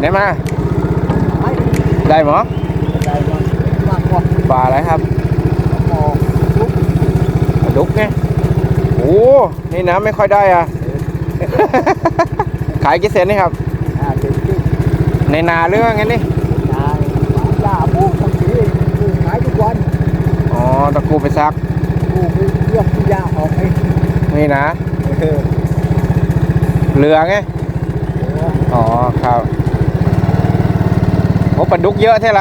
ไหนมา ได้หมอได้มามปลาอะไรครับปลาดุกไงโอ้นี่น้ำไม่ค่อยได้อะ ขายกี่เซนนี่ครับ ในนาเรื่องไงนี่ตายยาปุ๊บางทีกูขายทุกวันอ๋อตะกูไปซักกูไปเลือกที่ยาออกให้นี่นะเรือไง อ๋อครับ โอ้ปลาดุกเยอะใช่ไหม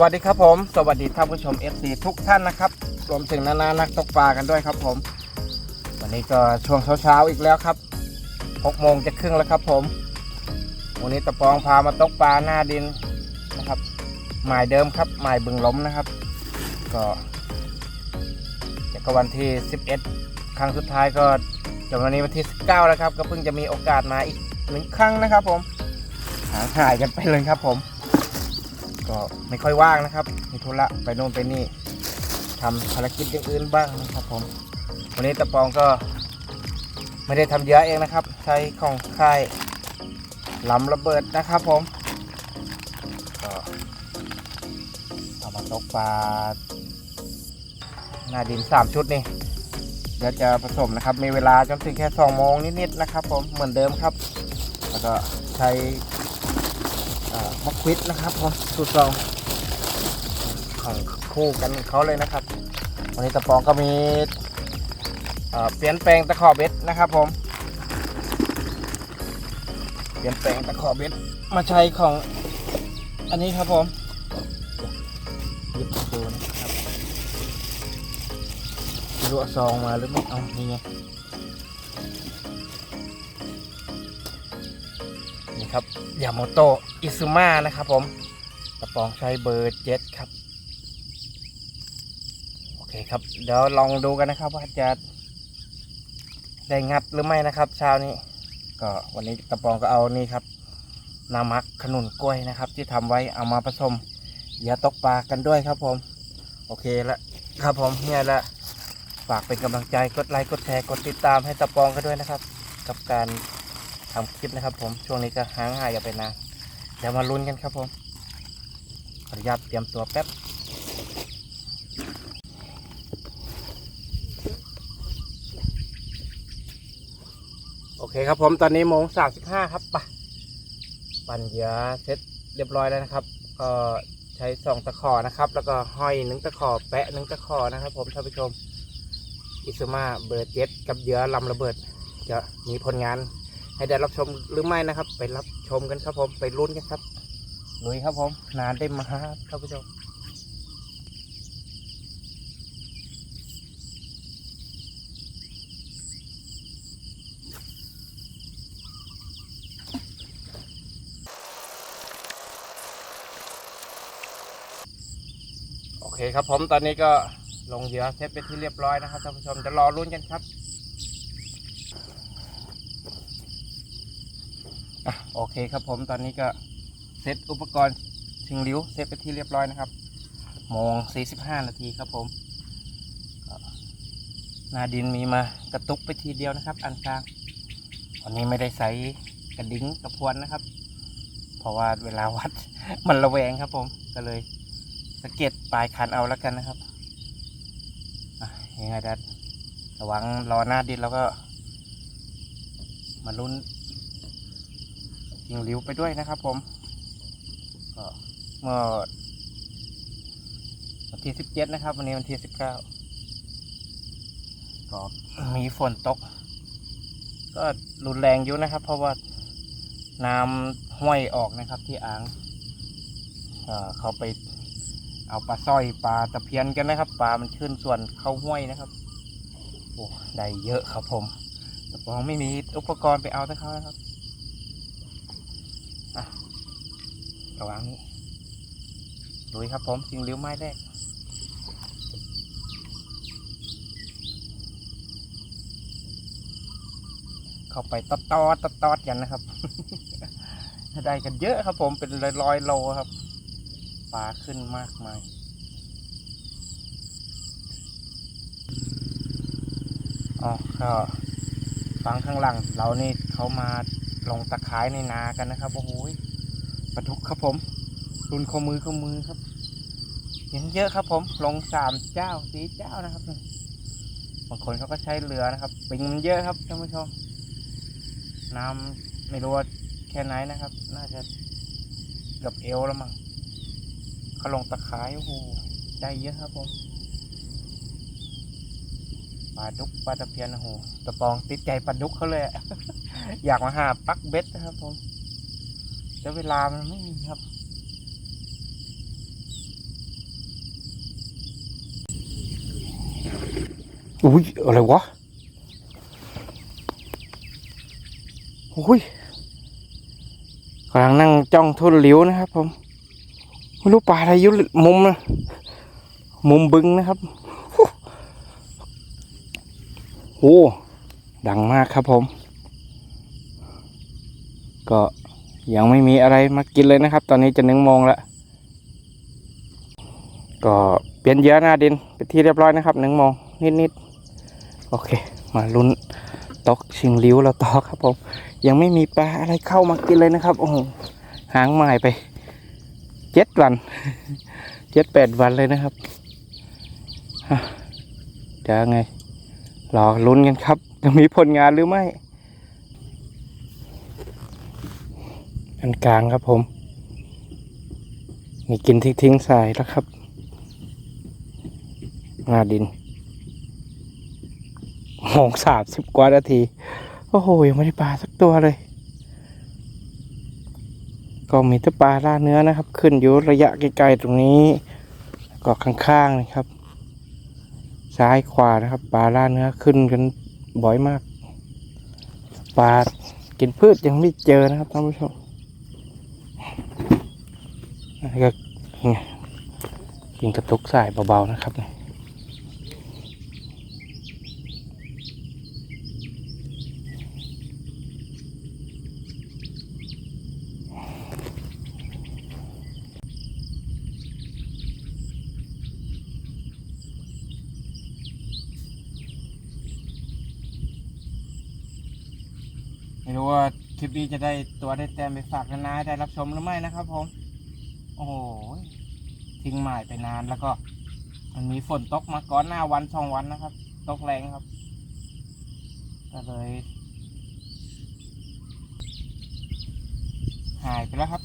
วัสดีครับผม สวัสดีท่านผู้ชม FC ทุกท่านนะครับ รวมถึงนานานักตกปลากันด้วยครับผม วันนี้ก็ช่วงเช้าๆอีกแล้วครับ6โมงจะครึ่งแล้วครับผม วันนี้ตะปองพามาตกปลาหน้าดินนะครับ หมายเดิมครับ หมายบึงล้มนะครับ ก็จากก็วันที่ 11 ครั้งสุดท้ายก็จนวันนี้วันที่ 19 แล้วครับ ก็เพิ่งจะมีโอกาสมาอีกหนึ่งครั้งนะครับผมหางหายกันไปเลยครับผม ก็ไม่ค่อยว่างนะครับมีธุระไปโน่นไปนี่ทำภารกิจอย่างอื่นบ้างนะครับผมวันนี้ตะปองก็ไม่ได้ทำเยอะเองนะครับ ใช้ของค่ายลำระเบิดนะครับผมก็เอามาตกปลาหน้าดินสามชุดนี่เดี๋ยวจะผสมนะครับ มีเวลาจนถึงแค่สองโมงนิดๆนะครับผมเหมือนเดิมครับ แล้วก็ใช้ มักควิดนะครับผมสูตรสองของคู่กันเขาเลยนะครับ วันนี้ตะปองก็มีเปลี่ยนแปลงตะขอเบ็ดนะครับผม เปลี่ยนแปลงตะขอเบ็ดมาใช้ของอันนี้ครับผมหยิบดูนะครับไม่รู้เอาซองมาหรือไม่เอานี่ไง ครับยาโมโตะอิซุมะนะครับผมกระป๋องใช้เบอร์เจ็ดครับ โอเคครับ เดี๋ยวลองดูกันนะครับ ว่าจะได้งัดหรือไม่นะครับ เช้านี้ ก็วันนี้กระป๋องก็เอานี่ครับนามักขนุนกล้วยนะครับ ที่ทำไว้เอามาผสมเหยื่อตกปลากันด้วยครับผม โอเคแล้วครับผมเนี่ยละฝากเป็นกำลังใจกดไลค์กดแชร์กดติดตามให้ตะปองกันด้วยนะครับ กับการ ทำคลิปนะครับ ผมช่วงนี้ก็ห่างหายกันไปนานเดี๋ยวมาลุ้นกันครับผมขออนุญาตเตรียมตัวแป๊บโอเคครับผมตอนนี้โมงสามสิบห้าครับปะปั่นเหยื่อเสร็จเรียบร้อยแล้วนะครับ ก็ใช้สองตะขอนะครับ แล้วก็ห้อยหนึ่งตะขอแปะหนึ่งตะขอนะครับ ผมท่านผู้ชมอิซูมาเบอร์เจ็ดกับเหยื่อลำระเบิดจะมีผลงาน ให้ได้รับชมหรือไม่นะครับ ไปรับชมกันครับผมไปลุ้นกันครับลุยครับผมนานได้มาครับท่านผู้ชมโอเคครับผมตอนนี้ก็ลงเหยื่อเซตเป็นที่เรียบร้อยนะครับท่านผู้ชมจะรอลุ้นกันครับ อะ โอเคครับผมตอนนี้ก็เซตอุปกรณ์ชิงลิ้วเซตไปที่เรียบร้อยนะครับโมง45 นาทีครับผมนาดินมีมากระตุกไปทีเดียวนะครับ อันกลางวันนี้ไม่ได้ใส่กระดิ้งกระพวนนะครับ เพราะว่าเวลาวัดมันระแวงครับผมก็เลยสะเก็ดปลายคันเอาแล้วกันนะครับยังไงดัดระวังรอหน้าดินแล้วก็ มาลุ้น ยิงริ้วไปด้วยนะครับ ผมก็เมื่อวันที่สิบเจ็ดนะครับ วันนี้วันที่สิบเก้าก็มีฝนตก ก็รุนแรงอยู่นะครับ เพราะว่าน้ำห้วยออกนะครับ ที่อ่างเขาไปเอาปลาสร้อยปลาตะเพียนกันนะครับ ปลามันขึ้นส่วนเข้าห้วยนะครับโอ้ได้เยอะครับผมแต่ผมไม่มีอุปกรณ์ไปเอาแต่เขานะครับ ระวังนี้ลุยครับผมสิงเลี้ยวไม้แรกเข้าไปตอดตอดตอดตอดกันนะครับ ได้กันเยอะครับผมเป็นร้อยร้อยๆโลครับปลาขึ้นมากมายอ๋อก็ฟังข้างหลังเรานี่เขามาลงตะไคร้ในนากันนะครับโอ้โห ปลาดุกครับผม รุนข้อมือข้อมือครับเห็นเยอะครับผมลงสามเจ้าสีเจ้านะครับบางคนเขาก็ใช้เรือนะครับปิงมันเยอะครับท่านผู้ชมน้ำไม่รู้ว่าแค่ไหนนะครับ น่าจะเกือบเอวแล้วมั้งเขาลงตะไคร้โอ้โหได้เยอะครับผมปลาดุกปลาตะเพียนโอ้โหตะปองติดใจปลาดุกเขาเลย อยากมาหาปักเบ็ดนะครับผม แต่เวลามันไม่มีครับ อุ้ยอะไรวะอุ้ยกำลังนั่งจ้องทุ่นหลิวนะครับ ผมไม่รู้ปลาอะไรยุมุมนะมุมบึงนะครับโอ้ดังมากครับผม ก็ ยังไม่มีอะไรมากินเลยนะครับ ตอนนี้จะหนึ่งโมงแล้วก็เปลี่ยนเยื่อหน้าดินเป็นที่เรียบร้อยนะครับหนึ่งโมงนิดๆโอเค มาลุ้นตกชิงลิ้วเราต่อครับผมยังไม่มีปลาอะไรเข้ามากินเลยนะครับโอ้โหหางไม้ไปเจ็ดวันเจ็ดแปดวันเลยนะครับฮะเดี๋ยวไงรอลุ้นกันครับ จะมีผลงานหรือไม่ อันกลางครับผมมีกินทิ้งทิ้งๆใส่แล้วครับหน้าดินโมงสามสิบกว่านาที โอ้โห ยังไม่ได้ปลาสักตัวเลย ก็มีแต่ปลาล่าเนื้อนะครับ ขึ้นอยู่ระยะไกลๆตรงนี้ ก็ข้างๆนะครับ ซ้ายขวานะครับ ปลาล่าเนื้อขึ้นกันบ่อยมาก ปลากินพืชยังไม่เจอนะครับท่านผู้ชม แล้วก็เนี่ยยิงกระตุกสายเบาๆนะครับไม่รู้ว่าคลิปนี้จะได้ตัวได้แต้มไปฝากนานาได้รับชมหรือไม่นะครับผม โอ้ทิ้งหมายไปนานแล้วก็ มันมีฝนตกมาก่อนหน้าวันสองวันนะครับ ตกแรงครับ ก็เลย หายไปแล้วครับ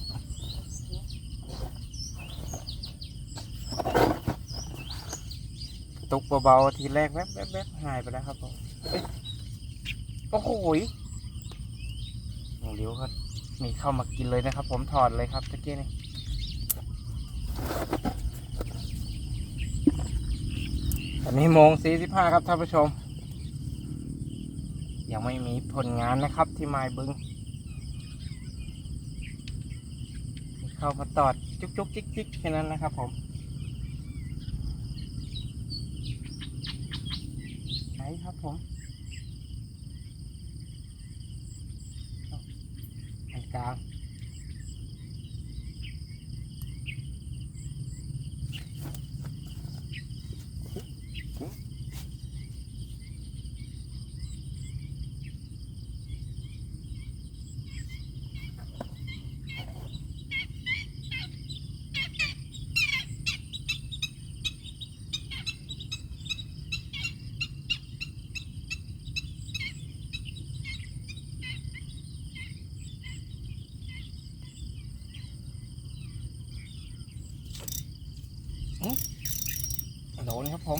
ตกเบาๆทีแรกแวบๆบหายไปแล้วครับผมเอ้ยโอ้โหยหนูเลี้ยวก็มีเข้ามากินเลยนะครับ ผมถอดเลยครับตะกี้นี่ นี้โมงสี่สิบห้าครับท่านผู้ชม ยังไม่มีผลงานนะครับที่ไม้บึง เข้ามาตอดจุกจุกจิกจิกแค่นั้นนะครับผมไหนครับผมอันกลาง โหลนี่ครับผม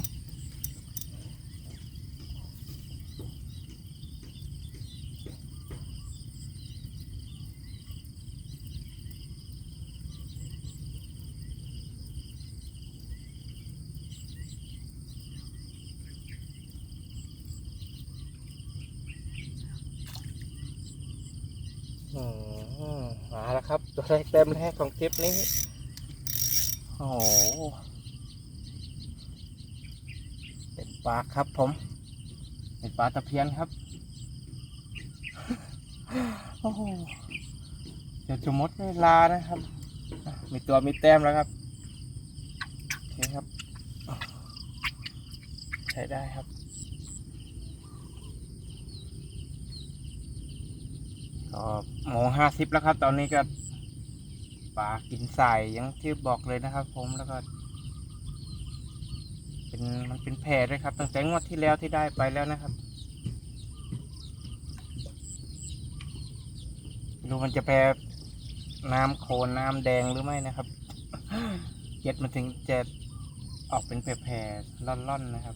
อืมมาแล้วครับ ตัวแรกเต็มแรกของคลิปนี้ โอ้โห เปลาครับผมเป็นปลาตะเพียนครับ โอ้โหเดี๋ยวจะหมดเวลานะครับ มีตัวมีแต้มแล้วครับโอเคครับ ใช้ได้ครับก็โมงห้าสิบแล้วครับ ตอนนี้ก็ปลากินใส่ยังที่บอกเลยนะครับ ผมแล้วก็ เป็นมันเป็นแผลด้วยครับตั้งแต่งวดที่แล้วที่ได้ไปแล้วนะครับดูมันจะแพรน้ำโคลนน้ำแดงหรือไม่นะครับเจ็ดมันถึงจะออกเป็นแพรๆล่อนๆนะครับ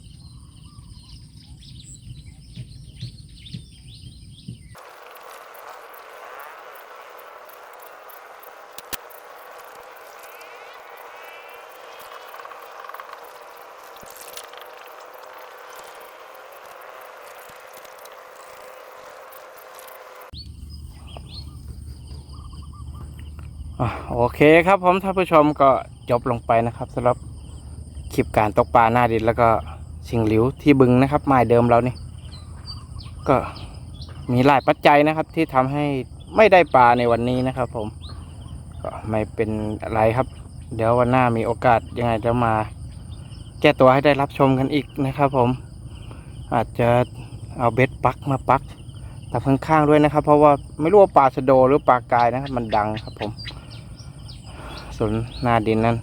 โอเคครับผมท่านผู้ชมก็จบลงไปนะครับสำหรับคลิปการตกปลาหน้าดินแล้วก็ชิงหลิวที่บึงนะครับไม้เดิมเรานี่ ก็มีหลายปัจจัยนะครับที่ทำให้ไม่ได้ปลาในวันนี้นะครับ ผมก็ไม่เป็นอะไรครับ เดี๋ยววันหน้ามีโอกาสยังไงจะมา แก้ตัวให้ได้รับชมกันอีกนะครับ ผม อาจจะเอาเบ็ดปักมาปักแต่ข้างๆด้วยนะครับ เพราะว่าไม่รู้ว่าปลาชะโดหรือปลากายนะครับ มันดังครับผมส่วนหน้าดินนั้น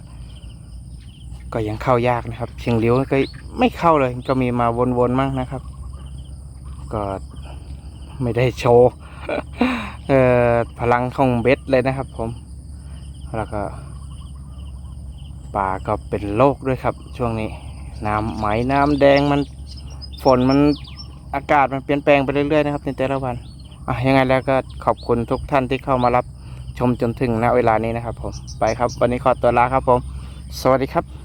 ก็ยังเข้ายากนะครับ เชียงเลี้ยวก็ไม่เข้าเลย ก็มีมาวนๆมั่งนะครับ ก็ไม่ได้โชว์พลังของเบ็ดเลยนะครับ ผมแล้วก็ ปลาก็เป็นโรคด้วยครับ ช่วงนี้ น้ำไหมน้ำแดงมันฝนมันอากาศมันเปลี่ยนแปลงไปเรื่อยๆนะครับในแต่ละวันอะยังไงแล้วก็ขอบคุณทุกท่านที่เข้ามารับชมจนถึงณเวลานี้นะครับผมไปครับ วันนี้ขอตัวลาครับผม สวัสดีครับ